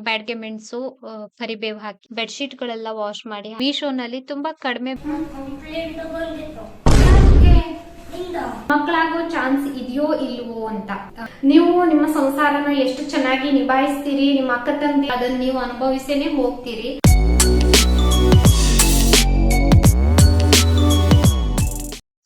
ಬ್ಯಾಡ್ಗೆ ಮೆಣಸು ಕರಿಬೇವು ಹಾಕಿ ಬೆಡ್ಶೀಟ್ ಗಳೆಲ್ಲ ವಾಶ್ ಮಾಡಿ ಮೀಶೋನಲ್ಲಿ ತುಂಬಾ ಕಡಿಮೆ ಮಕ್ಕಳಾಗೋ ಚಾನ್ಸ್ ಇದೆಯೋ ಇಲ್ವೋ ಅಂತ. ನೀವು ನಿಮ್ಮ ಸಂಸಾರನ ಎಷ್ಟು ಚೆನ್ನಾಗಿ ನಿಭಾಯಿಸ್ತೀರಿ ನಿಮ್ಮ ಅಕ್ಕ ತಂದೆ ಅದನ್ನ ನೀವು ಅನುಭವಿಸೇನೆ ಹೋಗ್ತೀರಿ.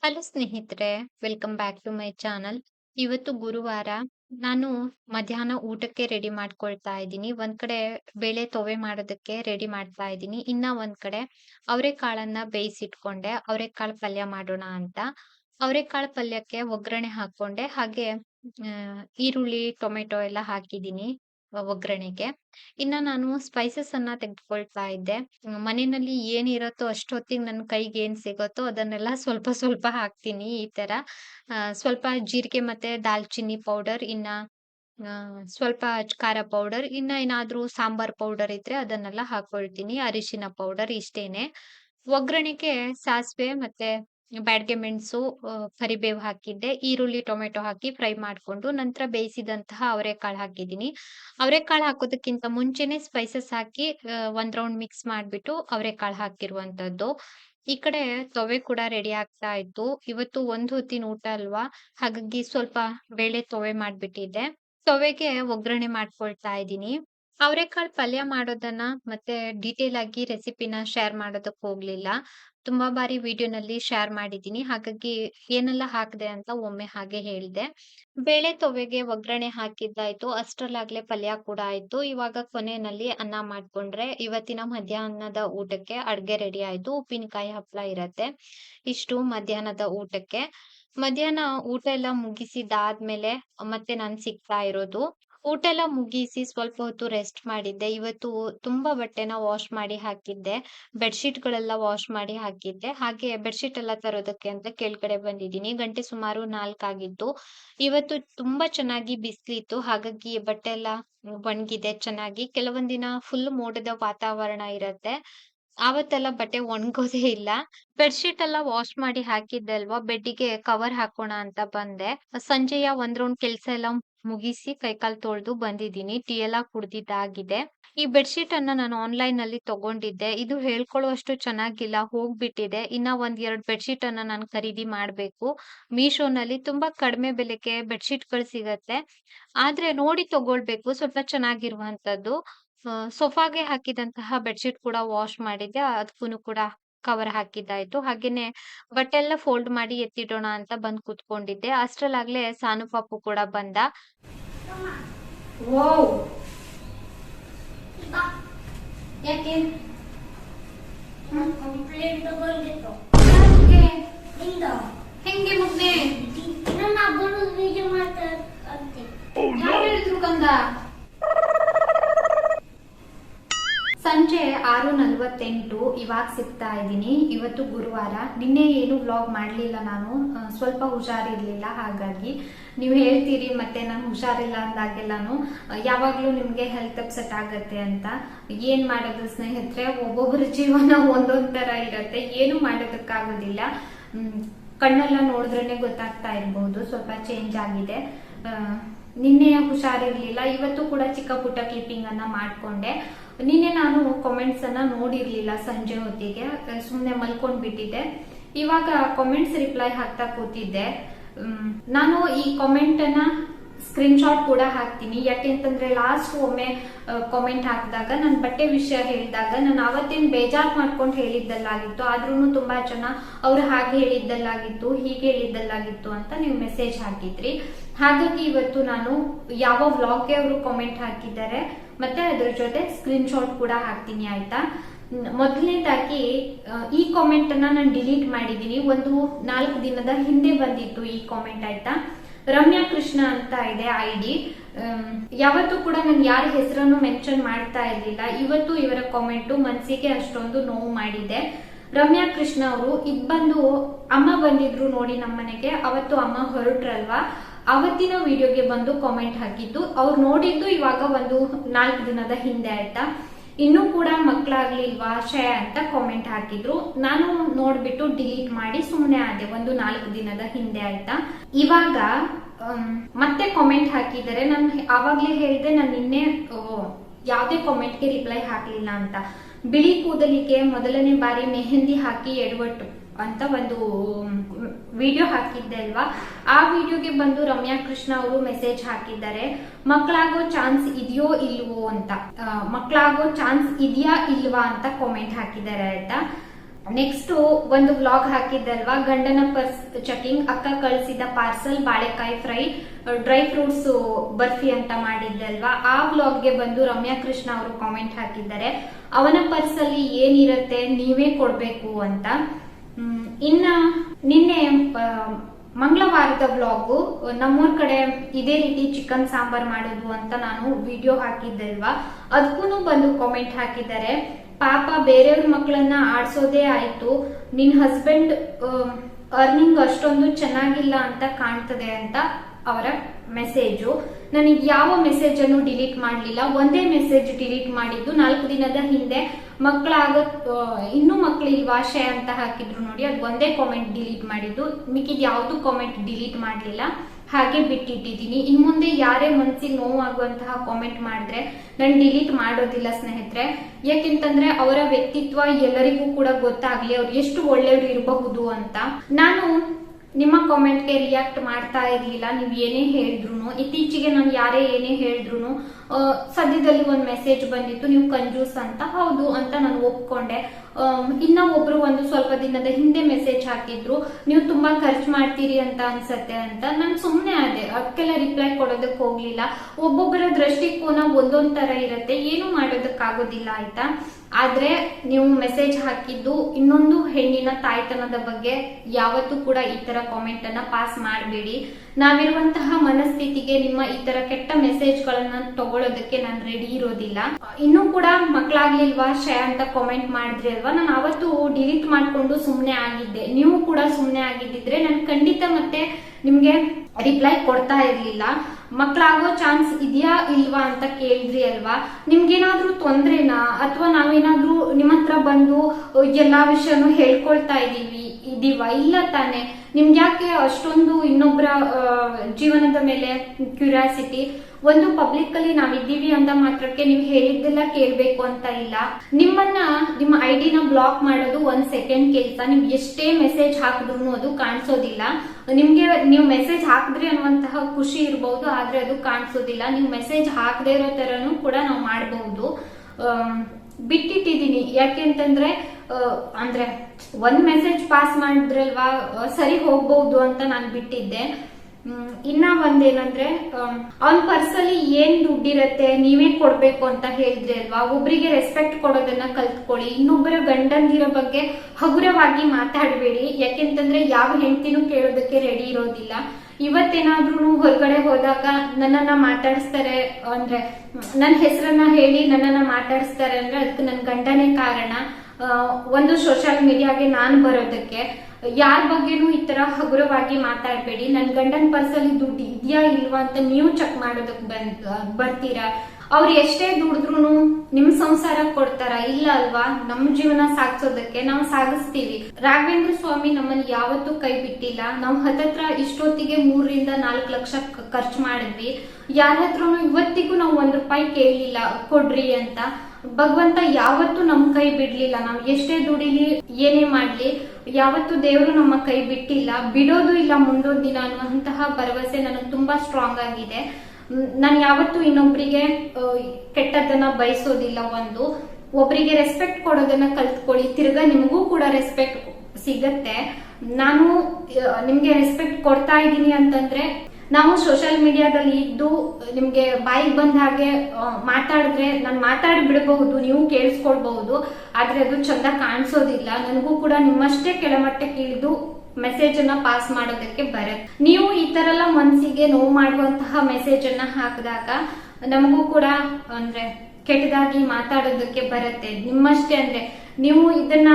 ಹಲೋ ಸ್ನೇಹಿತರೆ welcome back to my channel. ಇವತ್ತು ಗುರುವಾರ ನಾನು ಮಧ್ಯಾಹ್ನ ಊಟಕ್ಕೆ ರೆಡಿ ಮಾಡ್ಕೊಳ್ತಾ ಇದ್ದೀನಿ. ಒಂದ್ ಕಡೆ ಬೇಳೆ ತೊವೆ ಮಾಡೋದಕ್ಕೆ ರೆಡಿ ಮಾಡ್ತಾ ಇದ್ದೀನಿ. ಇನ್ನ ಒಂದ್ ಕಡೆ ಅವರೆಕಾಳನ್ನ ಬೇಯಿಸಿಟ್ಕೊಂಡೆ ಅವರೆಕಾಳು ಪಲ್ಯ ಮಾಡೋಣ ಅಂತ. ಅವರೆಕಾಳು ಪಲ್ಯಕ್ಕೆ ಒಗ್ಗರಣೆ ಹಾಕೊಂಡೆ ಹಾಗೆ ಆ, ಈರುಳ್ಳಿ ಟೊಮೆಟೊ ಎಲ್ಲ ಹಾಕಿದೀನಿ ಒ- ಒಗ್ಗರಣೆಗೆ. ಇನ್ನ ನಾನು ಸ್ಪೈಸಸ್ ಅನ್ನ ತೆಗೆದುಕೊಳ್ತಾ ಇದ್ದೆ. ಮನೆಯಲ್ಲಿ ಏನಿರತ್ತೋ ಅಷ್ಟೊತ್ತಿಗೆ ನನ್ನ ಕೈಗೆ ಏನ್ ಸಿಗತ್ತೋ ಅದನ್ನೆಲ್ಲ ಸ್ವಲ್ಪ ಸ್ವಲ್ಪ ಹಾಕ್ತೀನಿ ಈ ತರ. ಸ್ವಲ್ಪ ಜೀರಿಗೆ ಮತ್ತೆ ದಾಲ್ಚಿನ್ನಿ ಪೌಡರ್, ಇನ್ನ ಸ್ವಲ್ಪ ಖಾರ ಪೌಡರ್, ಇನ್ನ ಏನಾದ್ರೂ ಸಾಂಬಾರ್ ಪೌಡರ್ ಇದ್ರೆ ಅದನ್ನೆಲ್ಲ ಹಾಕೊಳ್ತೀನಿ. ಅರಿಶಿನ ಪೌಡರ್ ಇಷ್ಟೇನೆ. ಒಗ್ಗರಣೆಗೆ ಸಾಸಿವೆ ಮತ್ತೆ ಬ್ಯಾಡ್ಗೆ ಮೆಣಸು ಕರಿಬೇವು ಹಾಕಿದ್ದೆ, ಈರುಳ್ಳಿ, ಟೊಮೆಟೊ ಹಾಕಿ ಫ್ರೈ ಮಾಡ್ಕೊಂಡು ನಂತರ ಬೇಯಿಸಿದಂತಹ ಅವರೆಕಾಳು ಹಾಕಿದ್ದೀನಿ. ಅವರೆಕಾಳು ಹಾಕೋದಕ್ಕಿಂತ ಮುಂಚೆನೆ ಸ್ಪೈಸಸ್ ಹಾಕಿ ಒಂದ್ ರೌಂಡ್ ಮಿಕ್ಸ್ ಮಾಡ್ಬಿಟ್ಟು ಅವರೆಕಾಳು ಹಾಕಿರುವಂತದ್ದು. ಈ ಕಡೆ ತೊವೆ ಕೂಡ ರೆಡಿ ಆಗ್ತಾ ಇತ್ತು. ಇವತ್ತು ಒಂದು ಹೊತ್ತಿನ ಊಟ ಅಲ್ವಾ? ಹಾಗಾಗಿ ಸ್ವಲ್ಪ ಬೇಳೆ ತೊವೆ ಮಾಡ್ಬಿಟ್ಟಿದ್ದೆ. ತೊವೆಗೆ ಒಗ್ಗರಣೆ ಮಾಡ್ಕೊಳ್ತಾ ಇದ್ದೀನಿ. ಅವರೆಕಾಳು ಪಲ್ಯ ಮಾಡೋದನ್ನ ಮತ್ತೆ ಡೀಟೇಲ್ ಆಗಿ ರೆಸಿಪಿನ ಶೇರ್ ಮಾಡೋದಕ್ಕೆ ಹೋಗ್ಲಿಲ್ಲ. ತುಂಬಾ ಬಾರಿ ವಿಡಿಯೋನಲ್ಲಿ ಶೇರ್ ಮಾಡಿದ್ದೀನಿ. ಹಾಗಾಗಿ ಏನೆಲ್ಲ ಹಾಕಿದೆ ಅಂತ ಒಮ್ಮೆ ಹಾಗೆ ಹೇಳಿದೆ. ಬೇಳೆ ತೊವೆಗೆ ಒಗ್ಗರಣೆ ಹಾಕಿದ್ದಾಯ್ತು. ಅಷ್ಟರಲ್ಲಾಗ್ಲೇ ಪಲ್ಯ ಕೂಡ ಆಯ್ತು. ಇವಾಗ ಕೊನೆಯಲ್ಲಿ ಅನ್ನ ಮಾಡ್ಕೊಂಡ್ರೆ ಇವತ್ತಿನ ಮಧ್ಯಾಹ್ನದ ಊಟಕ್ಕೆ ಅಡ್ಗೆ ರೆಡಿ ಆಯ್ತು. ಉಪ್ಪಿನಕಾಯಿ ಹಪ್ಪಳ ಇರತ್ತೆ. ಇಷ್ಟು ಮಧ್ಯಾಹ್ನದ ಊಟಕ್ಕೆ. ಮಧ್ಯಾಹ್ನ ಊಟ ಎಲ್ಲ ಮುಗಿಸಿದಾದ್ಮೇಲೆ ಮತ್ತೆ ನಾನ್ ಸಿಗ್ತಾ ಇರೋದು. ಊಟ ಎಲ್ಲ ಮುಗಿಸಿ ಸ್ವಲ್ಪ ಹೊತ್ತು ರೆಸ್ಟ್ ಮಾಡಿದ್ದೆ. ಇವತ್ತು ತುಂಬಾ ಬಟ್ಟೆನ ವಾಶ್ ಮಾಡಿ ಹಾಕಿದ್ದೆ. ಬೆಡ್ಶೀಟ್ ಗಳೆಲ್ಲ ವಾಶ್ ಮಾಡಿ ಹಾಕಿದ್ದೆ. ಹಾಗೆ ಬೆಡ್ಶೀಟ್ ಎಲ್ಲ ತರೋದಕ್ಕೆ ಅಂತ ಕೆಳಗಡೆ ಬಂದಿದ್ದೀನಿ. ಗಂಟೆ ಸುಮಾರು ನಾಲ್ಕಾಗಿತ್ತು ಇವತ್ತು ತುಂಬಾ ಚೆನ್ನಾಗಿ ಬಿಸಿಲಿತ್ತು. ಹಾಗಾಗಿ ಬಟ್ಟೆ ಎಲ್ಲ ಒಣಗಿದೆ ಚೆನ್ನಾಗಿ. ಕೆಲವೊಂದಿನ ಫುಲ್ ಮೋಡದ ವಾತಾವರಣ ಇರತ್ತೆ. ಆವತ್ತೆಲ್ಲ ಬಟ್ಟೆ ಒಣಗೋದೇ ಇಲ್ಲ. ಬೆಡ್ಶೀಟ್ ಎಲ್ಲ ವಾಶ್ ಮಾಡಿ ಹಾಕಿದ್ದೆ ಅಲ್ವಾ? ಬೆಡ್ಡಿಗೆ ಕವರ್ ಹಾಕೋಣ ಅಂತ ಬಂದೆ. ಸಂಜೆಯ ಒಂದ್ ಕೆಲ್ಸ ಎಲ್ಲ ಮುಗಿಸಿ ಕೈಕಾಲ್ ತೊಳ್ದು ಬಂದಿದ್ದೀನಿ. ಟೀ ಎಲ್ಲ ಕುಡ್ದಿದ್ದಾಗಿದೆ. ಈ ಬೆಡ್ಶೀಟ್ ಅನ್ನ ನಾನು ಆನ್ಲೈನ್ ಅಲ್ಲಿ ತಗೊಂಡಿದ್ದೆ. ಇದು ಹೇಳ್ಕೊಳ್ಳುವಷ್ಟು ಚೆನ್ನಾಗಿಲ್ಲ. ಹೋಗ್ಬಿಟ್ಟಿದೆ. ಇನ್ನ ಒಂದ್ ಎರಡ್ ಬೆಡ್ಶೀಟ್ ಅನ್ನ ನಾನು ಖರೀದಿ ಮಾಡ್ಬೇಕು. ಮೀಶೋನಲ್ಲಿ ತುಂಬಾ ಕಡಿಮೆ ಬೆಲೆಗೆ ಬೆಡ್ಶೀಟ್ಗಳು ಸಿಗತ್ತೆ. ಆದ್ರೆ ನೋಡಿ ತಗೊಳ್ಬೇಕು. ಸ್ವಲ್ಪ ಚೆನ್ನಾಗಿರುವಂತದ್ದು ಸೋಫಾಗೆ ಹಾಕಿದಂತಹ ಬೆಡ್ಶೀಟ್ ಕೂಡ ವಾಶ್ ಮಾಡಿದ್ದೆ. ಅದಕ್ಕೂ ಕೂಡ ಕವರ್ ಹಾಕಿದ್ದಾಯ್ತು. ಹಾಗೇನೆ ಬಟ್ಟೆ ಎಲ್ಲ ಫೋಲ್ಡ್ ಮಾಡಿ ಎತ್ತಿಡೋಣ ಅಂತ ಬಂದ್ ಕೂತ್ಕೊಂಡಿದ್ದೆ. ಅಷ್ಟ್ರಲ್ಲಾಗ್ಲೇ ಸಾನು ಪಾಪು ಕೂಡ ಬಂದ. ಯಾಕೆ? ಕಂಪ್ಲೇಂಟ್ ಬಂದಿತ್ತು ಯಾಕೆ? ಇಂದ ಹೆಂಗೆ ಮುಗ್ನೆ? ನಾನು ಅಬ್ಬರು ವಿಡಿಯೋ ಮಾತಾಡ್ತೆ ಯಾರು ಹೇಳಿದ್ರು ಕಂದ? ಸಂಜೆ ಆರು ನಲ್ವತ್ತೆಂಟು ಇವಾಗ ಸಿಗ್ತಾ ಇದ್ದೀನಿ. ಇವತ್ತು ಗುರುವಾರ. ನಿನ್ನೆ ಏನು ವ್ಲಾಗ್ ಮಾಡಲಿಲ್ಲ ನಾನು. ಸ್ವಲ್ಪ ಹುಷಾರಿರ್ಲಿಲ್ಲ, ಹಾಗಾಗಿ. ನೀವು ಹೇಳ್ತೀರಿ, ಮತ್ತೆ ನಾನು ಹುಷಾರಿಲ್ಲ ಅಂದಾಗೆಲ್ಲಾನು. ಯಾವಾಗಲೂ ನಿಮ್ಗೆ ಹೆಲ್ತ್ ಅಪ್ಸೆಟ್ ಆಗತ್ತೆ ಅಂತ. ಏನ್ ಮಾಡೋದು ಸ್ನೇಹಿತರೆ? ಒಬ್ಬೊಬ್ಬರ ಜೀವನ ಒಂದೊಂದ್ ತರ ಇರತ್ತೆ. ಏನು ಮಾಡೋದಕ್ಕಾಗೋದಿಲ್ಲ. ಕಣ್ಣೆಲ್ಲ ನೋಡಿದ್ರೇನೆ ಗೊತ್ತಾಗ್ತಾ ಇರಬಹುದು ಸ್ವಲ್ಪ ಚೇಂಜ್ ಆಗಿದೆ. ನಿನ್ನೆ ಹುಷಾರಿರ್ಲಿಲ್ಲ, ಇವತ್ತು ಕೂಡ ಚಿಕ್ಕ ಪುಟ್ಟ ಕ್ಲಿಪ್ಪಿಂಗ್ ಅನ್ನ ಮಾಡ್ಕೊಂಡೆ. ನಿನ್ನೆ ನಾನು ಕಾಮೆಂಟ್ಸ್ ಅನ್ನ ನೋಡಿರ್ಲಿಲ್ಲ ಸಂಜೆ ಹೊತ್ತಿಗೆ ಸುಮ್ಮನೆ ಮಲ್ಕೊಂಡ್ ಬಿಟ್ಟಿದ್ದೆ. ಇವಾಗ ಕಾಮೆಂಟ್ಸ್ ರಿಪ್ಲೈ ಹಾಕ್ತಾ ಕೂತಿದ್ದೆ. ನಾನು ಈ ಕಾಮೆಂಟ್ ಅನ್ನ ಸ್ಕ್ರೀನ್ ಶಾಟ್ ಕೂಡ ಹಾಕ್ತೀನಿ. ಯಾಕೆಂತಂದ್ರೆ ಲಾಸ್ಟ್ ಒಮ್ಮೆ ಕಾಮೆಂಟ್ ಹಾಕಿದಾಗ, ನಾನು ಬಟ್ಟೆ ವಿಷಯ ಹೇಳಿದಾಗ, ನಾನು ಅವತ್ತೇನ್ ಬೇಜಾರ್ ಮಾಡ್ಕೊಂಡು ಹೇಳಿದ್ದಲ್ಲಾಗಿತ್ತು. ಆದ್ರೂ ತುಂಬಾ ಜನ ಅವ್ರು ಹಾಗೆ ಹೇಳಿದ್ದಲ್ಲಾಗಿತ್ತು, ಹೀಗೆ ಹೇಳಿದ್ದಲ್ಲಾಗಿತ್ತು ಅಂತ ನೀವು ಮೆಸೇಜ್ ಹಾಕಿದ್ರಿ. ಹಾಗಾಗಿ ಇವತ್ತು ನಾನು ಯಾವ ವ್ಲಾಗ್ಗೆ ಅವರು ಕಾಮೆಂಟ್ ಹಾಕಿದ್ದಾರೆ, ಮತ್ತೆ ಅದ್ರ ಜೊತೆ ಸ್ಕ್ರೀನ್ ಶಾಟ್ ಕೂಡ ಹಾಕ್ತೀನಿ, ಆಯ್ತಾ? ಮೊದಲನೇದಾಗಿ ಈ ಕಾಮೆಂಟ್ ಅನ್ನ ನಾನು ಡಿಲೀಟ್ ಮಾಡಿದೀನಿ ಒಂದು ನಾಲ್ಕು ದಿನದ ಹಿಂದೆ ಬಂದಿತ್ತು ಈ ಕಾಮೆಂಟ್ ಆಯ್ತಾ? ರಮ್ಯಾ ಕೃಷ್ಣ ಅಂತ ಇದೆ ಐ ಡಿ ಯಾವತ್ತೂ ಕೂಡ ನಾನು ಯಾರ ಹೆಸರನ್ನು ಮೆನ್ಷನ್ ಮಾಡ್ತಾ ಇರ್ಲಿಲ್ಲ. ಇವತ್ತು ಇವರ ಕಾಮೆಂಟು ಮನಸ್ಸಿಗೆ ಅಷ್ಟೊಂದು ನೋವು ಮಾಡಿದೆ. ರಮ್ಯಾ ಕೃಷ್ಣ ಅವರು, ಇದ್ ಬಂದು ಅಮ್ಮ ಬಂದಿದ್ರು ನೋಡಿ ನಮ್ಮ ಮನೆಗೆ ಅವತ್ತು ಅಮ್ಮ ಹೊರಟ್ರಲ್ವಾ? ಅವತ್ತಿನ ವಿಡಿಯೋಗೆ ಬಂದು ಕಾಮೆಂಟ್ ಹಾಕಿದ್ದು. ಅವ್ರು ನೋಡಿದ್ದು ಇವಾಗ ಒಂದು ನಾಲ್ಕು ದಿನದ ಹಿಂದೆ ಆಯ್ತಾ? ಇನ್ನೂ ಕೂಡ ಮಕ್ಕಳಾಗ್ಲಿಲ್ವಾ ಶೇ ಅಂತ ಕಾಮೆಂಟ್ ಹಾಕಿದ್ರು. ನಾನು ನೋಡ್ಬಿಟ್ಟು ಡಿಲೀಟ್ ಮಾಡಿ ಸುಮ್ಮನೆ ಆದೆ, ಒಂದು ನಾಲ್ಕು ದಿನದ ಹಿಂದೆ ಆಯ್ತಾ? ಇವಾಗ ಮತ್ತೆ ಕಾಮೆಂಟ್ ಹಾಕಿದರೆ ನಾನು ಅವಾಗ್ಲೇ ಹೇಳಿದೆ, ನಾನು ನಿನ್ನೆ ಯಾವುದೇ ಕಾಮೆಂಟ್ಗೆ ರಿಪ್ಲೈ ಹಾಕಲಿಲ್ಲ ಅಂತ. ಬಿಳಿ ಕೂದಲಿಗೆ ಮೊದಲನೇ ಬಾರಿ ಮೆಹಂದಿ ಹಾಕಿ ಎಡವಟ್ಟು. ಅಂತ ಒಂದು ವಿಡಿಯೋ ಹಾಕಿದ್ದೆ ಅಲ್ವಾ? ಆ ವಿಡಿಯೋಗೆ ಬಂದು ರಮ್ಯಾ ಕೃಷ್ಣ ಅವರು ಮೆಸೇಜ್ ಹಾಕಿದ್ದಾರೆ. ಮಕ್ಕಳಾಗೋ ಚಾನ್ಸ್ ಇದೆಯೋ ಇಲ್ವೋ ಅಂತ. ಮಕ್ಕಳಾಗೋ ಚಾನ್ಸ್ ಇದೆಯಾ ಇಲ್ವಾ ಅಂತ ಕಾಮೆಂಟ್ ಹಾಕಿದ್ದಾರೆ ಆಯ್ತಾ? ನೆಕ್ಸ್ಟ್ ಒಂದು ವ್ಲಾಗ್ ಹಾಕಿದ್ದಲ್ವಾ ಗಂಡನ ಪರ್ಸ್ ಚೆಕಿಂಗ್ ಅಕ್ಕ ಕಳಿಸಿದ ಪಾರ್ಸಲ್ ಬಾಳೆಕಾಯಿ ಫ್ರೈ ಡ್ರೈ ಫ್ರೂಟ್ಸ್ ಬರ್ಫಿ ಅಂತ ಮಾಡಿದ್ದಲ್ವಾ ಆ ವ್ಲಾಗ್ಗೆ ಬಂದು ರಮ್ಯಾ ಕೃಷ್ಣ ಅವರು ಕಾಮೆಂಟ್ ಹಾಕಿದ್ದಾರೆ. ಅವನ ಪರ್ಸಲ್ಲಿ ಏನಿರುತ್ತೆ? ನೀವೇ ಕೊಡ್ಬೇಕು ಅಂತ. ಇನ್ನ ನಿನ್ನೆ ಮಂಗಳವಾರದ ಬ್ಲಾಗು ನಮ್ಮೂರ್ ಕಡೆ ಇದೇ ರೀತಿ ಚಿಕನ್ ಸಾಂಬಾರ್ ಮಾಡೋದು ಅಂತ ನಾನು ವಿಡಿಯೋ ಹಾಕಿದ್ದಲ್ವಾ? ಅದಕ್ಕೂ ಬಂದು ಕಾಮೆಂಟ್ ಹಾಕಿದ್ದಾರೆ. ಪಾಪ ಬೇರೆಯವ್ರ ಮಕ್ಕಳನ್ನ ಆಡ್ಸೋದೇ ಆಯ್ತು. ನಿನ್ ಹಸ್ಬೆಂಡ್ ಅರ್ನಿಂಗ್ ಅಷ್ಟೊಂದು ಚೆನ್ನಾಗಿಲ್ಲ ಅಂತ ಕಾಣ್ತದೆ ಅಂತ ಅವರ ಮೆಸೇಜು ನನಗೆ ಯಾವ ಮೆಸೇಜ್ ಅನ್ನು ಡಿಲೀಟ್ ಮಾಡಲಿಲ್ಲ, ಒಂದೇ ಮೆಸೇಜ್ ಡಿಲೀಟ್ ಮಾಡಿದ್ದು ನಾಲ್ಕು ದಿನದ ಹಿಂದೆ. ಮಕ್ಕಳಾಗ ಇನ್ನೂ ಮಕ್ಕಳಿಲ್ವಾ ಶೇ ಅಂತ ಹಾಕಿದ್ರು ನೋಡಿ, ಅದು ಒಂದೇ ಕಾಮೆಂಟ್ ಡಿಲೀಟ್ ಮಾಡಿದ್ದು. ಮಿಕ್ಕಿದ ಯಾವುದು ಕಾಮೆಂಟ್ ಡಿಲೀಟ್ ಮಾಡಲಿಲ್ಲ, ಹಾಗೆ ಬಿಟ್ಟಿಟ್ಟಿದ್ದೀನಿ. ಇನ್ ಮುಂದೆ ಯಾರೇ ಮನ್ಸಿಗೆ ನೋವಾಗುವಂತಹ ಕಾಮೆಂಟ್ ಮಾಡಿದ್ರೆ ನಾನು ಡಿಲೀಟ್ ಮಾಡೋದಿಲ್ಲ ಸ್ನೇಹಿತರೆ. ಯಾಕೆಂತಂದ್ರೆ ಅವರ ವ್ಯಕ್ತಿತ್ವ ಎಲ್ಲರಿಗೂ ಕೂಡ ಗೊತ್ತಾಗ್ಲಿ, ಅವ್ರು ಎಷ್ಟು ಒಳ್ಳೆಯವರು ಇರಬಹುದು ಅಂತ. ನಾನು ನಿಮ್ಮ ಕಾಮೆಂಟ್ಗೆ ರಿಯಾಕ್ಟ್ ಮಾಡ್ತಾ ಇರಲಿಲ್ಲ, ನೀವು ಏನೇ ಹೇಳಿದ್ರು ಇತ್ತೀಚೆಗೆ ನಾನು ಯಾರೇ ಏನೇ ಹೇಳಿದ್ರು ಸದ್ಯದಲ್ಲಿ ಒಂದು ಮೆಸೇಜ್ ಬಂದಿತ್ತು, ನೀವು ಕಂಜೂಸ್ ಅಂತ, ಹೌದು ಅಂತ ನಾನು ಒಪ್ಕೊಂಡೆ. ಇನ್ನ ಒಬ್ರು ಒಂದು ಸ್ವಲ್ಪ ದಿನದ ಹಿಂದೆ ಮೆಸೇಜ್ ಹಾಕಿದ್ರು. ನೀವು ತುಂಬಾ ಖರ್ಚು ಮಾಡ್ತೀರಿ ಅಂತ ಅನ್ಸತ್ತೆ ಅಂತ ನಾನು ಸುಮ್ಮನೆ ಅದೇ ಅದಕ್ಕೆಲ್ಲ ರಿಪ್ಲೈ ಕೊಡೋದಕ್ಕೆ ಹೋಗ್ಲಿಲ್ಲ. ಒಬ್ಬೊಬ್ಬರ ದೃಷ್ಟಿಕೋನ ಒಂದೊಂದ್ ತರ ಇರತ್ತೆ. ಏನು ಮಾಡೋದಕ್ಕಾಗೋದಿಲ್ಲ ಆಯ್ತಾ? ಆದ್ರೆ ನೀವು ಮೆಸೇಜ್ ಹಾಕಿದ್ದು ಇನ್ನೊಂದು ಹೆಣ್ಣಿನ ತಾಯ್ತನದ ಬಗ್ಗೆ ಯಾವತ್ತೂ ಕೂಡ ಈ ತರ ಕಾಮೆಂಟ್ ಅನ್ನ ಪಾಸ್ ಮಾಡಬೇಡಿ. ನಾವಿರುವಂತಹ ಮನಸ್ಥಿತಿಗೆ ನಿಮ್ಮ ಈ ತರ ಕೆಟ್ಟ ಮೆಸೇಜ್ ಗಳನ್ನ ತಗೊಳ್ಳೋದಕ್ಕೆ ನಾನು ರೆಡಿ ಇರೋದಿಲ್ಲ. ಇನ್ನೂ ಕೂಡ ಮಕ್ಕಳಾಗ್ಲಿಲ್ವಾ ಶಯ ಅಂತ ಕಾಮೆಂಟ್ ಮಾಡಿದ್ರಿ ಅಲ್ವಾ? ನಾನು ಅವತ್ತು ಡಿಲೀಟ್ ಮಾಡ್ಕೊಂಡು ಸುಮ್ನೆ ಆಗಿದ್ದೆ. ನೀವು ಕೂಡ ಸುಮ್ನೆ ಆಗಿದ್ದಿದ್ರೆ ನಾನು ಖಂಡಿತ ಮತ್ತೆ ನಿಮ್ಗೆ ರಿಪ್ಲೈ ಕೊಡ್ತಾ ಇರ್ಲಿಲ್ಲ. ಮಕ್ಕಳಾಗೋ ಚಾನ್ಸ್ ಇದೆಯಾ ಇಲ್ವಾ ಅಂತ ಕೇಳಿದ್ರಿ ಅಲ್ವಾ? ನಿಮ್ಗೇನಾದ್ರೂ ತೊಂದ್ರೆನಾ? ಅಥವಾ ನಾವೇನಾದ್ರೂ ನಿಮ್ಮ ಹತ್ರ ಬಂದು ಎಲ್ಲಾ ವಿಷಯನೂ ಹೇಳ್ಕೊಳ್ತಾ ಇದೀವಿ, ಇದೀವ? ಇಲ್ಲ ತಾನೆ. ನಿಮ್ಗೆ ಯಾಕೆ ಅಷ್ಟೊಂದು ಇನ್ನೊಬ್ಬರ ಜೀವನದ ಮೇಲೆ ಕ್ಯೂರಿಯಾಸಿಟಿ ಒಂದು ಪಬ್ಲಿಕ್ ಅಲ್ಲಿ ನಾವಿದ್ದೀವಿ ಅಂತ ಮಾತ್ರಕ್ಕೆ ನೀವು ಹೇಳಿದ್ದೆಲ್ಲ ಕೇಳಬೇಕು ಅಂತ ಇಲ್ಲ. ನಿಮ್ಮನ್ನ, ನಿಮ್ಮ ಐಡಿನ ಬ್ಲಾಕ್ ಮಾಡೋದು ಒಂದ್ ಸೆಕೆಂಡ್ ಕೆಲಸ. ನೀವು ಎಷ್ಟೇ ಮೆಸೇಜ್ ಹಾಕಿದ್ರು ಅದು ಕಾಣಿಸೋದಿಲ್ಲ. ನಿಮ್ಗೆ, ನೀವು ಮೆಸೇಜ್ ಹಾಕಿದ್ರಿ ಅನ್ನುವಂತಹ ಖುಷಿ ಇರಬಹುದು ಆದ್ರೆ ಅದು ಕಾಣಿಸೋದಿಲ್ಲ. ನೀವು ಮೆಸೇಜ್ ಹಾಕದೇ ಇರೋ ತರನು ಕೂಡ ನಾವು ಮಾಡಬಹುದು ಬಿಟ್ಟಿಟ್ಟಿದೀನಿ ಯಾಕೆ ಅಂತಂದ್ರೆ ಅಂದ್ರೆ ಒಂದ್ ಮೆಸೇಜ್ ಪಾಸ್ ಮಾಡಿದ್ರಲ್ವಾ ಸರಿ ಹೋಗ್ಬಹುದು ಅಂತ ನಾನು ಬಿಟ್ಟಿದ್ದೆ. ಇನ್ನ ಒಂದೇನಂದ್ರೆ ಅವನ್ ಪರ್ಸಲ್ಲಿ ಏನ್ ದುಡ್ಡಿರತ್ತೆ ನೀವೇ ಕೊಡ್ಬೇಕು ಅಂತ ಹೇಳಿದ್ರೆ ಅಲ್ವಾ, ಒಬ್ರಿಗೆ ರೆಸ್ಪೆಕ್ಟ್ ಕೊಡೋದನ್ನ ಕಲ್ತ್ಕೊಳ್ಳಿ. ಇನ್ನೊಬ್ಬರ ಗಂಡಂದಿರ ಬಗ್ಗೆ ಹಗುರವಾಗಿ ಮಾತಾಡಬೇಡಿ. ಯಾಕೆಂತಂದ್ರೆ ಯಾವ ಹೆಂಡತಿನೂ ಕೇಳೋದಕ್ಕೆ ರೆಡಿ ಇರೋದಿಲ್ಲ. ಇವತ್ತೇನಾದ್ರೂ ಹೊರಗಡೆ ಹೋದಾಗ ನನ್ನನ್ನ ಮಾತಾಡಿಸ್ತಾರೆ ಅಂದ್ರೆ ನನ್ನ ಹೆಸರನ್ನ ಹೇಳಿ ನನ್ನನ್ನ ಮಾತಾಡಿಸ್ತಾರೆ ಅಂದ್ರೆ, ಅದಕ್ಕೆ ನನ್ನ ಗಂಡನೇ ಕಾರಣ. ಒಂದು ಸೋಷಿಯಲ್ ಮೀಡಿಯಾಗೆ ನಾನು ಬರೋದಕ್ಕೆ. ಯಾರ ಬಗ್ಗೆನೂ ಈ ತರ ಹಗುರವಾಗಿ ಮಾತಾಡಬೇಡಿ. ನನ್ನ ಗಂಡನ ಪರ್ಸಲ್ಲಿ ದುಡ್ಡು ಇದೆಯಾ ಇಲ್ವಾ ಅಂತ ನೀವು ಚೆಕ್ ಮಾಡೋದಕ್ಕೆ ಬಂದ್ ಬರ್ತೀರಾ? ಅವ್ರು ಎಷ್ಟೇ ದುಡಿದ್ರು ನಿಮ್ ಸಂಸಾರ ಕೊಡ್ತಾರ? ಇಲ್ಲ ಅಲ್ವಾ? ನಮ್ ಜೀವನ ಸಾಗಿಸೋದಕ್ಕೆ ನಾವು ಸಾಗಿಸ್ತೀವಿ. ರಾಘವೇಂದ್ರ ಸ್ವಾಮಿ ನಮ್ಮನ್ನ ಯಾವತ್ತೂ ಕೈ ಬಿಟ್ಟಿಲ್ಲ. ನಾವು ಹತ್ತತ್ರ ಇಷ್ಟೊತ್ತಿಗೆ ಮೂರರಿಂದ ನಾಲ್ಕು ಲಕ್ಷ ಖರ್ಚು ಮಾಡಿದ್ವಿ. ಯಾರ ಹತ್ರನು ಇವತ್ತಿಗೂ ನಾವು ಒಂದ್ ರೂಪಾಯಿ ಕೇಳಲಿಲ್ಲ ಕೊಡ್ರಿ ಅಂತ. ಭಗವಂತ ಯಾವತ್ತೂ ನಮ್ ಕೈ ಬಿಡ್ಲಿಲ್ಲ. ನಾವು ಎಷ್ಟೇ ದುಡಿಲಿ, ಏನೇ ಮಾಡ್ಲಿ, ಯಾವತ್ತು ದೇವರು ನಮ್ಮ ಕೈ ಬಿಟ್ಟಿಲ್ಲ. ಬಿಡೋದು ಇಲ್ಲ ಮುಂದೊಂದು ದಿನ ಅನ್ನುವಂತಹ ಭರವಸೆ ನನಗೆ ತುಂಬಾ ಸ್ಟ್ರಾಂಗ್ ಆಗಿದೆ. ನಾನು ಯಾವತ್ತೂ ಇನ್ನೊಬ್ರಿಗೆ ಕೆಟ್ಟದನ್ನ ಬಯಸೋದಿಲ್ಲ ಒಂದು. ಒಬ್ರಿಗೆ ರೆಸ್ಪೆಕ್ಟ್ ಕೊಡೋದನ್ನ ಕಲ್ತ್ಕೊಳ್ಳಿ. ತಿರ್ಗಾ ನಿಮಗೂ ಕೂಡ ರೆಸ್ಪೆಕ್ಟ್ ಸಿಗತ್ತೆ. ನಾನು ನಿಮ್ಗೆ ರೆಸ್ಪೆಕ್ಟ್ ಕೊಡ್ತಾ ಇದ್ದೀನಿ ಅಂತಂದ್ರೆ ನಾವು ಸೋಷಿಯಲ್ ಮೀಡಿಯಾದಲ್ಲಿ ಇದ್ದು, ನಿಮ್ಗೆ ಬಾಯಿಗೆ ಬಂದ ಹಾಗೆ ಮಾತಾಡಿದ್ರೆ ನಾನು ಮಾತಾಡಿ ಬಿಡಬಹುದು, ನೀವು ಕೇಳಿಸ್ಕೊಳ್ಬಹುದು, ಆದ್ರೆ ಅದು ಚಂದ ಕಾಣಿಸೋದಿಲ್ಲ. ನನಗೂ ಕೂಡ ನಿಮ್ಮಷ್ಟೇ ಕೆಳಮಟ್ಟಕ್ಕೆ ಇಳಿದು ಮೆಸೇಜ್ ಅನ್ನ ಪಾಸ್ ಮಾಡೋದಕ್ಕೆ ಬರುತ್ತೆ. ನೀವು ಈ ತರ ಎಲ್ಲ ಮನಸ್ಸಿಗೆ ನೋವು ಮಾಡುವಂತಹ ಮೆಸೇಜ್ ಅನ್ನ ಹಾಕಿದಾಗ ನಮಗೂ ಕೂಡ, ಅಂದ್ರೆ ಕೆಟ್ಟದಾಗಿ ಮಾತಾಡೋದಕ್ಕೆ ಬರುತ್ತೆ. ನಿಮ್ಮಷ್ಟೇ ಅಂದ್ರೆ ನೀವು ಇದನ್ನ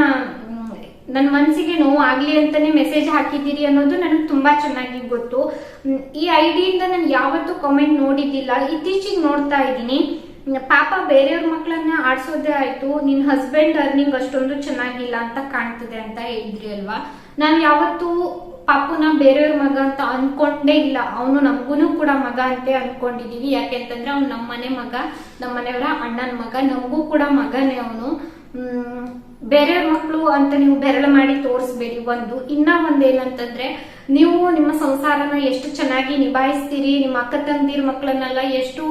ನನ್ನ ಮನಸ್ಸಿಗೆ ನೋವು ಆಗ್ಲಿ ಅಂತಾನೆ ಮೆಸೇಜ್ ಹಾಕಿದ್ದೀರಿ ಅನ್ನೋದು ನನಗೆ ತುಂಬಾ ಚೆನ್ನಾಗಿ ಗೊತ್ತು. ಈ ಐಡಿಯಿಂದ ನಾನು ಯಾವತ್ತೂ ಕಾಮೆಂಟ್ ನೋಡಿದ್ದಿಲ್ಲ. ಇತ್ತೀಚೆಗೆ ನೋಡ್ತಾ ಇದ್ದೀನಿ. ಪಾಪ ಬೇರೆಯವ್ರ ಮಕ್ಕಳನ್ನ ಆಡ್ಸೋದೇ ಆಯ್ತು. ನಿನ್ ಹಸ್ಬೆಂಡ್ ಅರ್ನಿಂಗ್ ಅಷ್ಟೊಂದು ಚೆನ್ನಾಗಿಲ್ಲ ಅಂತ ಕಾಣ್ತಿದೆ ಅಂತ ಹೇಳಿದ್ರಿ ಅಲ್ವಾ? ನಾನು ಯಾವತ್ತೂ ಪಾಪುನ ಬೇರೆಯವ್ರ ಮಗ ಅಂತ ಅನ್ಕೊಂಡೇ ಇಲ್ಲ. ಅವನು ನಮಗೂ ಕೂಡ ಮಗ ಅಂತ ಅನ್ಕೊಂಡಿದೀವಿ. ಯಾಕೆಂತಂದ್ರೆ ಅವ್ನು ನಮ್ಮನೆ ಮಗ, ನಮ್ಮನೆಯವರ ಅಣ್ಣನ ಮಗ, ನಮಗೂ ಕೂಡ ಮಗನೇ ಅವನು. ಬೇರೆಯವ್ರ ಮಕ್ಕಳು ಅಂತ ನೀವು ಬೆರಳು ಮಾಡಿ ತೋರಿಸ್ಬೇಡಿ ಒಂದು. ಇನ್ನ ಒಂದೇನಂತಂದ್ರೆ, ನೀವು ನಿಮ್ಮ ಸಂಸಾರನ ಎಷ್ಟು ಚೆನ್ನಾಗಿ ನಿಭಾಯಿಸ್ತೀರಿ, ನಿಮ್ಮ ಅಕ್ಕ ತಂದಿರ್ ಮಕ್ಕಳನ್ನೆಲ್ಲ ಎಷ್ಟು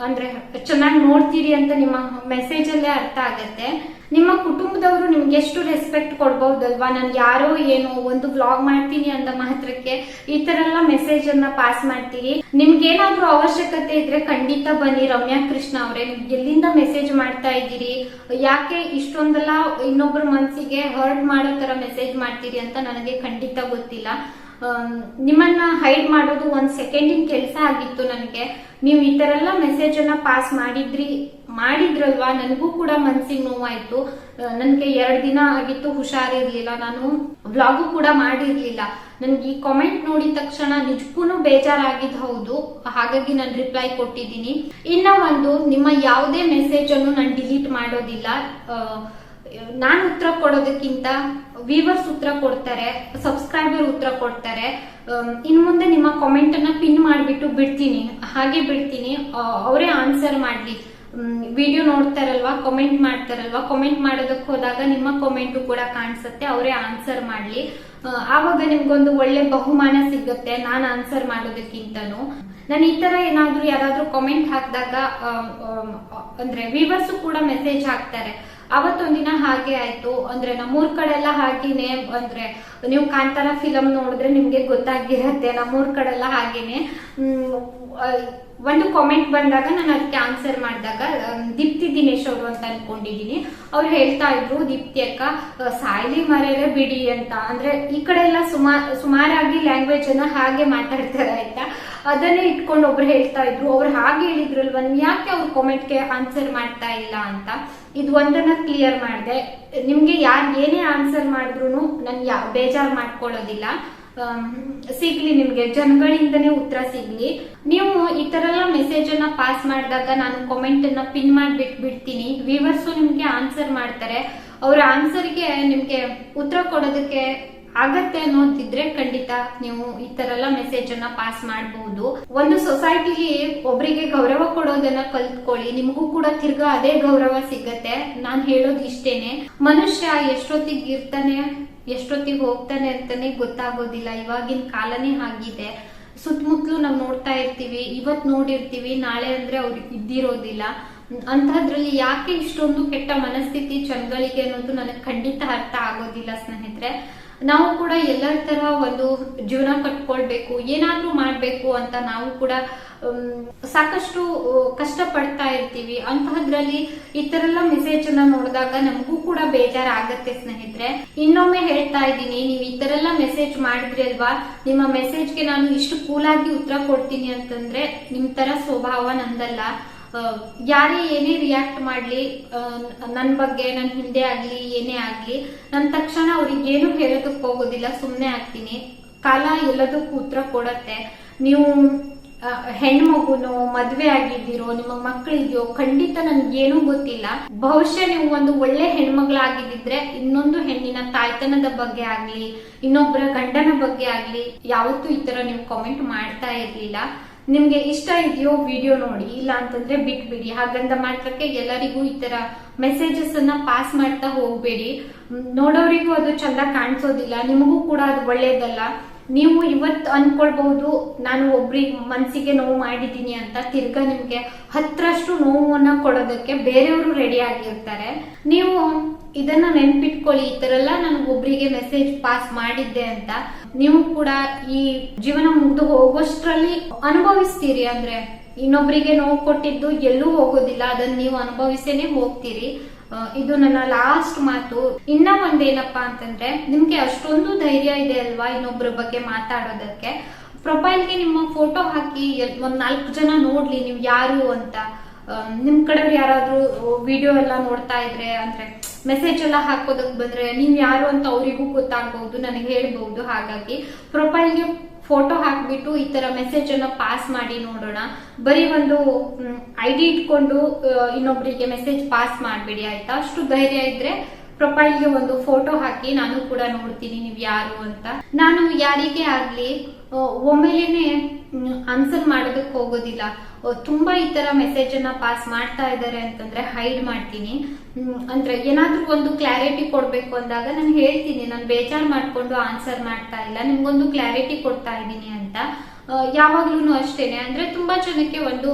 ಅಂದ್ರೆ ಚೆನ್ನಾಗಿ ನೋಡ್ತೀರಿ ಅಂತ ನಿಮ್ಮ ಮೆಸೇಜ್ ಅಲ್ಲೇ ಅರ್ಥ ಆಗತ್ತೆ. ನಿಮ್ಮ ಕುಟುಂಬದವರು ನಿಮ್ಗೆ ಎಷ್ಟು ರೆಸ್ಪೆಕ್ಟ್ ಕೊಡ್ಬಹುದಲ್ವಾ ನಾನು ಯಾರೋ ಏನೋ ಒಂದು ವ್ಲಾಗ್ ಮಾಡ್ತೀನಿ ಅಂದ ಮಾತ್ರಕ್ಕೆ ಈ ತರ ಎಲ್ಲ ಮೆಸೇಜ್ ಅನ್ನ ಪಾಸ್ ಮಾಡ್ತೀರಿ. ನಿಮ್ಗೆ ಏನಾದ್ರೂ ಅವಶ್ಯಕತೆ ಇದ್ರೆ ಖಂಡಿತ ಬನ್ನಿ ರಮ್ಯಾ ಕೃಷ್ಣ ಅವರೇ. ಎಲ್ಲಿಂದ ಮೆಸೇಜ್ ಮಾಡ್ತಾ ಇದ್ದೀರಿ? ಯಾಕೆ ಇಷ್ಟೊಂದೆಲ್ಲ ಇನ್ನೊಬ್ಬರ ಮನಸ್ಸಿಗೆ ಹರ್ಟ್ ಮಾಡೋ ತರ ಮೆಸೇಜ್ ಮಾಡ್ತೀರಿ ಅಂತ ನನಗೆ ಖಂಡಿತ ಗೊತ್ತಿಲ್ಲ. ನಿಮ್ಮನ್ನ ಹೈಡ್ ಮಾಡೋದು ಒಂದ್ ಸೆಕೆಂಡಿನ ಕೆಲಸ ಆಗಿತ್ತು ನನಗೆ. ನೀವು ಈ ತರ ಎಲ್ಲ ಮೆಸೇಜ್ ಅನ್ನ ಪಾಸ್ ಮಾಡಿದ್ರಿ, ಮಾಡಿದ್ರಲ್ವಾ? ನನಗೂ ಕೂಡ ಮನ್ಸಿಗೆ ನೋವಾಯ್ತು. ನನ್ಗೆ ಎರಡ್ ದಿನ ಆಗಿತ್ತು ಹುಷಾರಿರ್ಲಿಲ್ಲ. ನಾನು ವ್ಲಾಗು ಕೂಡ ಮಾಡಿರ್ಲಿಲ್ಲ. ನನ್ಗೆ ಈ ಕಾಮೆಂಟ್ ನೋಡಿದ ತಕ್ಷಣ ನಿಜಕ್ಕೂ ಬೇಜಾರಾಗಿದ್ ಹೌದು ಹಾಗಾಗಿ ನಾನು ರಿಪ್ಲೈ ಕೊಟ್ಟಿದ್ದೀನಿ. ಇನ್ನ ಒಂದು, ನಿಮ್ಮ ಯಾವುದೇ ಮೆಸೇಜ್ ಅನ್ನು ನಾನು ಡಿಲೀಟ್ ಮಾಡೋದಿಲ್ಲ. ನಾನು ಉತ್ತರ ಕೊಡೋದಕ್ಕಿಂತ ವ್ಯೂವರ್ಸ್ ಉತ್ತರ ಕೊಡ್ತಾರೆ ಸಬ್ಸ್ಕ್ರೈಬರ್ ಉತ್ತರ ಕೊಡ್ತಾರೆ. ಇನ್ ಮುಂದೆ ನಿಮ್ಮ ಕಾಮೆಂಟ್ ಅನ್ನ ಪಿನ್ ಮಾಡಿಬಿಟ್ಟು ಬಿಡ್ತೀನಿ. ಹಾಗೆ ಬಿಡ್ತೀನಿ. ಅವರೇ ಆನ್ಸರ್ ಮಾಡ್ಲಿ. ವಿಡಿಯೋ ನೋಡ್ತಾರಲ್ವಾ ಕಾಮೆಂಟ್ ಮಾಡ್ತಾರಲ್ವಾ ಕಾಮೆಂಟ್ ಮಾಡೋದಕ್ಕೆ ಹೋದಾಗ ನಿಮ್ಮ ಕಾಮೆಂಟು ಕೂಡ ಕಾಣಿಸುತ್ತೆ, ಅವರೇ ಆನ್ಸರ್ ಮಾಡ್ಲಿ. ಆವಾಗ ನಿಮ್ಗೊಂದು ಒಳ್ಳೆ ಬಹುಮಾನ ಸಿಗುತ್ತೆ ನಾನು ಆನ್ಸರ್ ಮಾಡೋದಕ್ಕಿಂತನೂ. ನಾನು ಈ ತರ ಏನಾದ್ರೂ ಯಾರಾದ್ರೂ ಕಾಮೆಂಟ್ ಹಾಕಿದಾಗ ಅಂದ್ರೆ ವಿವರ್ಸ್ ಕೂಡ ಮೆಸೇಜ್ ಹಾಕ್ತಾರೆ. ಅವತ್ತೊಂದಿನ ಹಾಗೆ ಆಯ್ತು. ಅಂದ್ರೆ ನಮ್ಮೂರ್ ಕಡೆ ಎಲ್ಲ ಹಾಗೇನೆ. ಅಂದ್ರೆ ನೀವು ಕಾಂತಾರ ಫಿಲಂ ನೋಡಿದ್ರೆ ನಿಮ್ಗೆ ಗೊತ್ತಾಗಿರತ್ತೆ. ನಮ್ಮೂರ್ ಕಡೆ ಎಲ್ಲ ಹಾಗೇನೆ ಒಂದು ಕಾಮೆಂಟ್ ಬಂದಾಗ ನಾನು ಅದಕ್ಕೆ ಆನ್ಸರ್ ಮಾಡಿದಾಗ ದೀಪ್ತಿ ದಿನೇಶ್ ಅವರು ಅಂತ ಅನ್ಕೊಂಡಿದೀನಿ ಅವ್ರು ಹೇಳ್ತಾ ಇದ್ರು, ದೀಪ್ತಿ ಅಕ್ಕ ಸಾಯಿಲಿ ಸಾಯ್ಲಿ ಮರೆಯಲೇ ಬಿಡಿ ಅಂತ. ಅಂದ್ರೆ ಈ ಕಡೆ ಎಲ್ಲ ಸುಮಾರು ಸುಮಾರಾಗಿ ಲ್ಯಾಂಗ್ವೇಜ್ ಅನ್ನ ಹಾಗೆ ಮಾತಾಡ್ತಾರೆ, ಆಯ್ತಾ? ಅದನ್ನೇ ಇಟ್ಕೊಂಡು ಒಬ್ರು ಹೇಳ್ತಾ ಇದ್ರು. ಅವ್ರು ಹಾಗೆ ಹೇಳಿದ್ರಲ್ವ ಯಾಕೆ ಅವ್ರ ಕಾಮೆಂಟ್ಗೆ ಆನ್ಸರ್ ಮಾಡ್ತಾ ಇಲ್ಲ ಅಂತ? ಇದು ಒಂದನ್ನ ಕ್ಲಿಯರ್ ಮಾಡಿದೆ. ನಿಮ್ಗೆ ಯಾರು ಏನೇ ಆನ್ಸರ್ ಮಾಡಿದ್ರು ನನ್ ಯಾ, ಬೇಜಾರ್ ಮಾಡ್ಕೊಳ್ಳೋದಿಲ್ಲ. ಸಿಗ್ಲಿ ನಿಮ್ಗೆ, ಜನಗಳಿಂದನೇ ಉತ್ತರ ಸಿಗ್ಲಿ. ನೀವು ಈ ತರ ಎಲ್ಲ ಮೆಸೇಜ್ ಅನ್ನ ಪಾಸ್ ಮಾಡಿದಾಗ ನಾನು ಕಾಮೆಂಟ್ ಅನ್ನ ಪಿನ್ ಮಾಡ್ಬಿಟ್ ಬಿಡ್ತೀನಿ ವಿವರ್ಸು ನಿಮ್ಗೆ ಆನ್ಸರ್ ಮಾಡ್ತಾರೆ. ಅವ್ರ ಆನ್ಸರ್ಗೆ ನಿಮ್ಗೆ ಉತ್ತರ ಕೊಡೋದಕ್ಕೆ ಆಗತ್ತೆ ಅನ್ನೋದಿದ್ರೆ ಖಂಡಿತ ನೀವು ಈ ತರ ಎಲ್ಲ ಮೆಸೇಜ್ ಅನ್ನ ಪಾಸ್ ಮಾಡಬಹುದು ಒಂದು ಸೊಸೈಟಿಲಿ ಒಬ್ರಿಗೆ ಗೌರವ ಕೊಡೋದನ್ನ ಕಲ್ತ್ಕೊಳ್ಳಿ. ನಿಮಗೂ ಕೂಡ ತಿರ್ಗಾ ಅದೇ ಗೌರವ ಸಿಗತ್ತೆ. ನಾನ್ ಹೇಳೋದು ಇಷ್ಟೇನೆ. ಮನುಷ್ಯ ಎಷ್ಟೊತ್ತಿಗೆ ಇರ್ತಾನೆ, ಎಷ್ಟೊತ್ತಿಗೆ ಹೋಗ್ತಾನೆ ಅಂತಾನೆ ಗೊತ್ತಾಗೋದಿಲ್ಲ. ಇವಾಗಿನ ಕಾಲನೇ ಆಗಿದೆ ಸುತ್ತಮುತ್ತಲು ನಾವು ನೋಡ್ತಾ ಇರ್ತೀವಿ. ಇವತ್ ನೋಡಿರ್ತೀವಿ. ನಾಳೆ ಅಂದ್ರೆ ಅವ್ರಿಗೆ ಇದ್ದಿರೋದಿಲ್ಲ. ಅಂತದ್ರಲ್ಲಿ ಯಾಕೆ ಇಷ್ಟೊಂದು ಕೆಟ್ಟ ಮನಸ್ಥಿತಿ ಜನಗಳಿಗೆ ಅನ್ನೋದು ನನಗೆ ಖಂಡಿತ ಅರ್ಥ ಆಗೋದಿಲ್ಲ ಸ್ನೇಹಿತರೆ. ನಾವು ಕೂಡ ಎಲ್ಲರ ತರ ಒಂದು ಜೀವನ ಕಟ್ಕೊಳ್ಬೇಕು, ಏನಾದ್ರೂ ಮಾಡ್ಬೇಕು ಅಂತ ನಾವು ಕೂಡ ಸಾಕಷ್ಟು ಕಷ್ಟ ಪಡ್ತಾ ಇರ್ತೀವಿ. ಅಂತಹದ್ರಲ್ಲಿ ಈ ತರ ಎಲ್ಲ ಮೆಸೇಜ್ ಅನ್ನ ನೋಡಿದಾಗ ನಮಗೂ ಕೂಡ ಬೇಜಾರಾಗತ್ತೆ ಸ್ನೇಹಿತರೆ. ಇನ್ನೊಮ್ಮೆ ಹೇಳ್ತಾ ಇದ್ದೀನಿ, ನೀವು ಈ ತರ ಎಲ್ಲ ಮೆಸೇಜ್ ಮಾಡಿದ್ರಿ ಅಲ್ವಾ? ನಿಮ್ಮ ಮೆಸೇಜ್ಗೆ ನಾನು ಇಷ್ಟು ಕೂಲಾಗಿ ಉತ್ತರ ಕೊಡ್ತೀನಿ ಅಂತಂದ್ರೆ ನಿಮ್ ತರ ಸ್ವಭಾವ ನಂದಲ್ಲ. ಯಾರೇ ಏನೇ ರಿಯಾಕ್ಟ್ ಮಾಡ್ಲಿ ನನ್ನ ಬಗ್ಗೆ ನನ್ನ ಹಿಂದೆ ಆಗ್ಲಿ, ಏನೇ ಆಗ್ಲಿ ನನ್ನ ತಕ್ಷಣ ಅವ್ರಿಗೆ ಏನು ಹೇಳೋದಕ್ಕೆ ಹೋಗೋದಿಲ್ಲ ಸುಮ್ಮನೆ ಆಗ್ತೀನಿ. ಕಾಲ ಎಲ್ಲದಕ್ಕೂ ಉತ್ತರ ಕೊಡತ್ತೆ. ನೀವು ಹೆಣ್ಮಗುನೋ, ಮದ್ವೆ ಆಗಿದ್ದೀರೋ, ನಿಮ್ಮ ಮಕ್ಕಳಿದೆಯೋ ಖಂಡಿತ ನನ್ಗೇನೂ ಗೊತ್ತಿಲ್ಲ. ಬಹುಶಃ ನೀವು ಒಂದು ಒಳ್ಳೆ ಹೆಣ್ಮಗಳಾಗಿದ್ದಿದ್ರೆ, ಇನ್ನೊಂದು ಹೆಣ್ಣಿನ ತಾಯ್ತನದ ಬಗ್ಗೆ ಆಗ್ಲಿ ಇನ್ನೊಬ್ಬರ ಗಂಡನ ಬಗ್ಗೆ ಆಗ್ಲಿ, ಯಾವತ್ತೂ ಈ ತರ ನೀವು ಕಾಮೆಂಟ್ ಮಾಡ್ತಾ ಇರ್ಲಿಲ್ಲ. ನಿಮ್ಗೆ ಇಷ್ಟ ಇದೆಯೋ ವಿಡಿಯೋ ನೋಡಿ, ಇಲ್ಲ ಅಂತಂದ್ರೆ ಬಿಟ್ಬಿಡಿ. ಹಾಗಂದ ಮಾತ್ರಕ್ಕೆ ಎಲ್ಲರಿಗೂ ಈ ತರ ಮೆಸೇಜಸ್ ಅನ್ನ ಪಾಸ್ ಮಾಡ್ತಾ ಹೋಗ್ಬೇಡಿ. ನೋಡೋರಿಗೂ ಅದು ಚಂದ ಕಾಣಿಸೋದಿಲ್ಲ, ನಿಮಗೂ ಕೂಡ ಅದು ಒಳ್ಳೇದಲ್ಲ. ನೀವು ಇವತ್ತು ಅನ್ಕೊಳ್ಬಹುದು, ನಾನು ಒಬ್ರಿಗೆ ಮನಸ್ಸಿಗೆ ನೋವು ಮಾಡಿದ್ದೀನಿ ಅಂತ ತಿರ್ಗಾ ನಿಮ್ಗೆ ಹತ್ತರಷ್ಟು ನೋವನ್ನ ಕೊಡೋದಕ್ಕೆ ಬೇರೆಯವರು ರೆಡಿ ಆಗಿರ್ತಾರೆ. ನೀವು ಇದನ್ನ ನೆನ್ಪಿಟ್ಕೊಳ್ಳಿ, ಈ ತರ ಎಲ್ಲ ನಾನು ಒಬ್ರಿಗೆ ಮೆಸೇಜ್ ಪಾಸ್ ಮಾಡಿದ್ದೆ ಅಂತ. ನೀವು ಕೂಡ ಈ ಜೀವನ ಮುಗ್ದು ಹೋಗೋಷ್ಟ್ರಲ್ಲಿ ಅನುಭವಿಸ್ತೀರಿ ಅಂದ್ರೆ, ಇನ್ನೊಬ್ರಿಗೆ ನೋವು ಕೊಟ್ಟಿದ್ದು ಎಲ್ಲೂ ಹೋಗೋದಿಲ್ಲ, ಅದನ್ನ ನೀವು ಅನುಭವಿಸೇನೆ ಹೋಗ್ತೀರಿ. ಇದು ನನ್ನ ಲಾಸ್ಟ್ ಮಾತು. ಇನ್ನ ಒಂದೇನಪ್ಪಾ ಅಂತಂದ್ರೆ, ನಿಮ್ಗೆ ಅಷ್ಟೊಂದು ಧೈರ್ಯ ಇದೆ ಅಲ್ವಾ ಇನ್ನೊಬ್ಬರ ಬಗ್ಗೆ ಮಾತಾಡೋದಕ್ಕೆ? ಪ್ರೊಫೈಲ್ಗೆ ನಿಮ್ಮ ಫೋಟೋ ಹಾಕಿ ಒಂದ್ ನಾಲ್ಕು ಜನ ನೋಡ್ಲಿ, ನೀವು ಯಾರು ಅಂತ. ನಿಮ್ ಕಡೆ ಯಾರಾದ್ರೂ ವಿಡಿಯೋ ಎಲ್ಲ ನೋಡ್ತಾ ಇದ್ರೆ, ಅಂದ್ರೆ ಮೆಸೇಜ್ ಎಲ್ಲ ಹಾಕೋದಕ್ ಬಂದ್ರೆ ನೀವ್ ಯಾರು ಅಂತ ಅವರಿಗೂ ಗೊತ್ತಾಗ್ಬಹುದು, ನನಗೆ ಹೇಳ್ಬಹುದು ಹಾಗಾಗಿ. ಪ್ರೊಫೈಲ್ಗೆ ಫೋಟೋ ಹಾಕ್ಬಿಟ್ಟು ಈ ತರ ಮೆಸೇಜ್ ಅನ್ನ ಪಾಸ್ ಮಾಡಿ ನೋಡೋಣ. ಬರೀ ಒಂದು ಐಡಿ ಇಟ್ಕೊಂಡು ಇನ್ನೊಬ್ರಿಗೆ ಮೆಸೇಜ್ ಪಾಸ್ ಮಾಡ್ಬೇಡಿ ಆಯ್ತಾ? ಅಷ್ಟು ಧೈರ್ಯ ಇದ್ರೆ ಪ್ರೊಫೈಲ್ಗೆ ಒಂದು ಫೋಟೋ ಹಾಕಿ ನಾನು ಕೂಡ ನೋಡ್ತೀನಿ ನೀವು ಯಾರು ಅಂತ. ನಾನು ಯಾರಿಗೆ ಆಗ್ಲಿ ಒಮ್ಮೆಲೇನೆ ಆನ್ಸರ್ ಮಾಡೋದಕ್ಕೆ ಹೋಗೋದಿಲ್ಲ. ತುಂಬಾ ಈ ತರ ಮೆಸೇಜ್ ಅನ್ನ ಪಾಸ್ ಮಾಡ್ತಾ ಇದ್ದಾರೆ ಅಂತಂದ್ರೆ ಹೈಡ್ ಮಾಡ್ತೀನಿ. ಅಂದ್ರೆ ಏನಾದ್ರೂ ಒಂದು ಕ್ಲಾರಿಟಿ ಕೊಡ್ಬೇಕು ಅಂದಾಗ ನಾನು ಹೇಳ್ತೀನಿ. ನಾನು ಬೇಜಾರ್ ಮಾಡ್ಕೊಂಡು ಆನ್ಸರ್ ಮಾಡ್ತಾ ಇಲ್ಲ. ನಿಮ್ಗೊಂದು ಕ್ಲಾರಿಟಿ ಕೊಡ್ತಾ ಇದ್ದೀನಿ ಅಂತ. ಯಾವಾಗ್ಲೂ ಅಷ್ಟೇನೆ. ಅಂದ್ರೆ ತುಂಬಾ ಜನಕ್ಕೆ ಒಂದು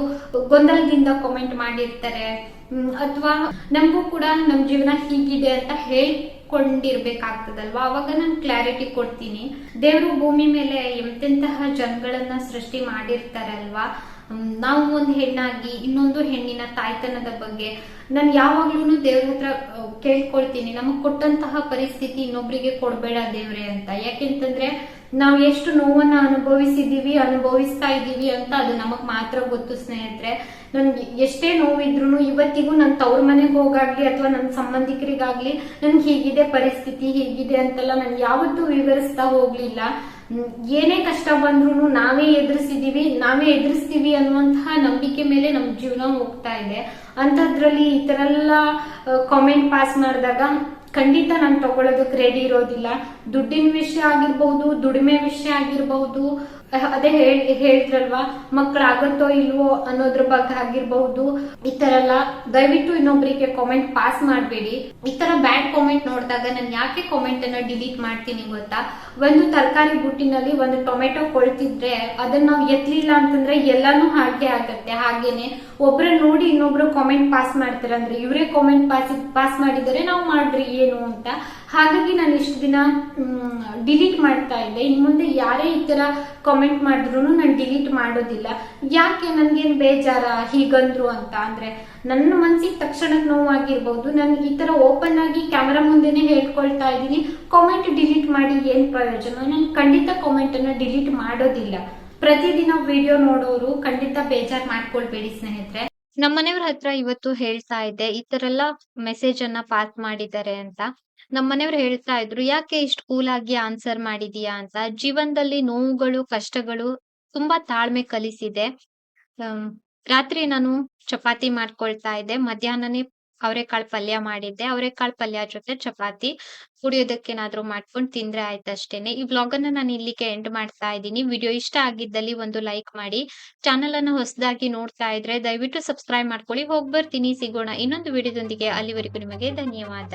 ಗೊಂದಲದಿಂದ ಕಾಮೆಂಟ್ ಮಾಡಿರ್ತಾರೆ. ಅಥವಾ ನಮಗೂ ಕೂಡ ನಮ್ ಜೀವನ ಹೀಗಿದೆ ಅಂತ ಹೇಳ್ಕೊಂಡಿರ್ಬೇಕಾಗ್ತದಲ್ವಾ? ಅವಾಗ ನಾನು ಕ್ಲಾರಿಟಿ ಕೊಡ್ತೀನಿ. ದೇವರು ಭೂಮಿ ಮೇಲೆ ಎಂತೆಂತಹ ಜನಗಳನ್ನ ಸೃಷ್ಟಿ ಮಾಡಿರ್ತಾರಲ್ವಾ? ನಾವು ಒಂದು ಹೆಣ್ಣಾಗಿ ಇನ್ನೊಂದು ಹೆಣ್ಣಿನ ತಾಯ್ತನದ ಬಗ್ಗೆ ನಾನು ಯಾವಾಗ್ಲೂ ದೇವ್ರ ಹತ್ರ ಕೇಳ್ಕೊಳ್ತೀನಿ. ನಮಗ್ ಕೊಟ್ಟಂತಹ ಪರಿಸ್ಥಿತಿ ಇನ್ನೊಬ್ರಿಗೆ ಕೊಡ್ಬೇಡ ದೇವ್ರೆ ಅಂತ. ಯಾಕೆಂತಂದ್ರೆ ನಾವು ಎಷ್ಟು ನೋವನ್ನ ಅನುಭವಿಸಿದೀವಿ, ಅನುಭವಿಸ್ತಾ ಇದೀವಿ ಅಂತ ಅದು ನಮಗ್ ಮಾತ್ರ ಗೊತ್ತು, ಸ್ನೇಹಿತರೆ. ನನ್ಗೆ ಎಷ್ಟೇ ನೋವಿದ್ರು ಇವತ್ತಿಗೂ ನನ್ ತವ್ರ ಮನೆಗೆ ಹೋಗಾಗ್ಲಿ ಅಥವಾ ನನ್ನ ಸಂಬಂಧಿಕರಿಗಾಗ್ಲಿ, ನನ್ಗೆ ಹೀಗಿದೆ ಪರಿಸ್ಥಿತಿ, ಹೀಗಿದೆ ಅಂತೆಲ್ಲ ನಾನು ಯಾವತ್ತೂ ವಿವರಿಸ್ತಾ ಹೋಗ್ಲಿಲ್ಲ. ಏನೇ ಕಷ್ಟ ಬಂದ್ರು ನಾವೇ ಎದುರಿಸಿದೀವಿ, ನಾವೇ ಎದುರಿಸ್ತೀವಿ ಅನ್ನುವಂತಹ ನಂಬಿಕೆ ಮೇಲೆ ನಮ್ ಜೀವನ ಹೋಗ್ತಾ ಇದೆ. ಅಂತದ್ರಲ್ಲಿ ಈ ತರ ಎಲ್ಲ ಕಾಮೆಂಟ್ ಪಾಸ್ ಮಾಡಿದಾಗ ಖಂಡಿತ ನಾನು ತಗೊಳ್ಳೋದಕ್ಕೆ ರೆಡಿ ಇರೋದಿಲ್ಲ. ದುಡ್ಡಿನ ವಿಷಯ ಆಗಿರ್ಬಹುದು ದುಡಿಮೆ ವಿಷಯ ಆಗಿರ್ಬಹುದು ಅದೇ ಹೇಳ್ ಹೇಳಿದ್ರಲ್ವಾ? ಮಕ್ಕಳಾಗತ್ತೋ ಇಲ್ವೋ ಅನ್ನೋದ್ರ ಬಗ್ಗೆ ಆಗಿರ್ಬಹುದು. ಈ ತರ ಎಲ್ಲ ದಯವಿಟ್ಟು ಇನ್ನೊಬ್ರಿಗೆ ಕಾಮೆಂಟ್ ಪಾಸ್ ಮಾಡಬೇಡಿ. ಈ ತರ ಬ್ಯಾಡ್ ಕಾಮೆಂಟ್ ನೋಡಿದಾಗ ನಾನು ಯಾಕೆ ಕಾಮೆಂಟ್ ಅನ್ನ ಡಿಲೀಟ್ ಮಾಡ್ತೀನಿ ಗೊತ್ತಾ? ಒಂದು ತರಕಾರಿ ಬುಟ್ಟಿನಲ್ಲಿ ಒಂದು ಟೊಮೆಟೊ ಕೊಳ್ತಿದ್ರೆ ಅದನ್ನ ನಾವು ಎತ್ತಲಿಲ್ಲ ಅಂತಂದ್ರೆ ಎಲ್ಲಾನು ಹಾಗೆ ಆಗತ್ತೆ. ಹಾಗೇನೆ ಒಬ್ರ ನೋಡಿ ಇನ್ನೊಬ್ರು ಕಾಮೆಂಟ್ ಪಾಸ್ ಮಾಡ್ತಾರೆ ಅಂದ್ರೆ ಇವರೇ ಕಾಮೆಂಟ್ ಪಾಸ್ ಪಾಸ್ ಮಾಡಿದರೆ ನಾವು ಮಾಡ್ರಿ ಏನು ಅಂತ. ಹಾಗಾಗಿ ನಾನು ಇಷ್ಟು ದಿನ ಡಿಲೀಟ್ ಮಾಡ್ತಾ ಇದ್ದೆ. ಇನ್ ಮುಂದೆ ಯಾರೇ ಈ ತರ ಕಾಮೆಂಟ್ ಮಾಡಿದ್ರು ನಾನು ಡಿಲೀಟ್ ಮಾಡೋದಿಲ್ಲ. ಯಾಕೆ ನನ್ಗೇನ್ ಬೇಜಾರ? ಹೀಗಂದ್ರು ಅಂತ. ಅಂದ್ರೆ ನನ್ನ ಮನ್ಸಿಗೆ ತಕ್ಷಣಕ್ಕೆ ನೋವಾಗಿರ್ಬೋದು. ನಾನು ಈ ತರ ಓಪನ್ ಆಗಿ ಕ್ಯಾಮ್ರಾ ಮುಂದೆನೆ ಹೇಳ್ಕೊಳ್ತಾ ಇದ್ದೀನಿ. ಕಾಮೆಂಟ್ ಡಿಲೀಟ್ ಮಾಡಿ ಏನ್ ಪ್ರಯೋಜನ? ನಾನು ಖಂಡಿತ ಕಾಮೆಂಟ್ ಅನ್ನ ಡಿಲೀಟ್ ಮಾಡೋದಿಲ್ಲ. ಪ್ರತಿದಿನ ವಿಡಿಯೋ ನೋಡೋರು ಖಂಡಿತ ಬೇಜಾರ್ ಮಾಡ್ಕೊಳ್ಬೇಡಿ ಸ್ನೇಹಿತರೆ. ನಮ್ಮನೆಯವ್ರ ಹತ್ರ ಇವತ್ತು ಹೇಳ್ತಾ ಇದ್ದೆ, ಈ ತರ ಎಲ್ಲ ಮೆಸೇಜ್ ಅನ್ನ ಪಾಸ್ ಮಾಡಿದ್ದಾರೆ ಅಂತ. ನಮ್ಮನೆಯವ್ರು ಹೇಳ್ತಾ ಇದ್ರು, ಯಾಕೆ ಇಷ್ಟು ಕೂಲ್ ಆಗಿ ಆನ್ಸರ್ ಮಾಡಿದೀಯಾ ಅಂತ? ಜೀವನದಲ್ಲಿ ನೋವುಗಳು, ಕಷ್ಟಗಳು ತುಂಬಾ ತಾಳ್ಮೆ ಕಲಿಸಿದೆ. ರಾತ್ರಿ ನಾನು ಚಪಾತಿ ಮಾಡ್ಕೊಳ್ತಾ ಇದ್ದೆ. ಮಧ್ಯಾಹ್ನನೇ ಅವರೆಕಾಳು ಪಲ್ಯ ಮಾಡಿದ್ದೆ. ಅವರೆಕಾಳು ಪಲ್ಯ ಜೊತೆ ಚಪಾತಿ ಕುಡಿಯೋದಕ್ಕೇನಾದ್ರೂ ಮಾಡ್ಕೊಂಡು ತಿಂದ್ರೆ ಆಯ್ತಷ್ಟೇನೆ ಈ ವ್ಲಾಗ್ ಅನ್ನ ನಾನು ಇಲ್ಲಿಗೆ ಎಂಡ್ ಮಾಡ್ತಾ ಇದ್ದೀನಿ. ವಿಡಿಯೋ ಇಷ್ಟ ಆಗಿದ್ದಲ್ಲಿ ಒಂದು ಲೈಕ್ ಮಾಡಿ. ಚಾನಲ್ ಅನ್ನು ಹೊಸದಾಗಿ ನೋಡ್ತಾ ಇದ್ರೆ ದಯವಿಟ್ಟು ಸಬ್ಸ್ಕ್ರೈಬ್ ಮಾಡ್ಕೊಳ್ಳಿ. ಹೋಗ್ಬರ್ತೀನಿ. ಸಿಗೋಣ ಇನ್ನೊಂದು ವಿಡಿಯೋದೊಂದಿಗೆ. ಅಲ್ಲಿವರೆಗೂ ನಿಮಗೆ ಧನ್ಯವಾದ.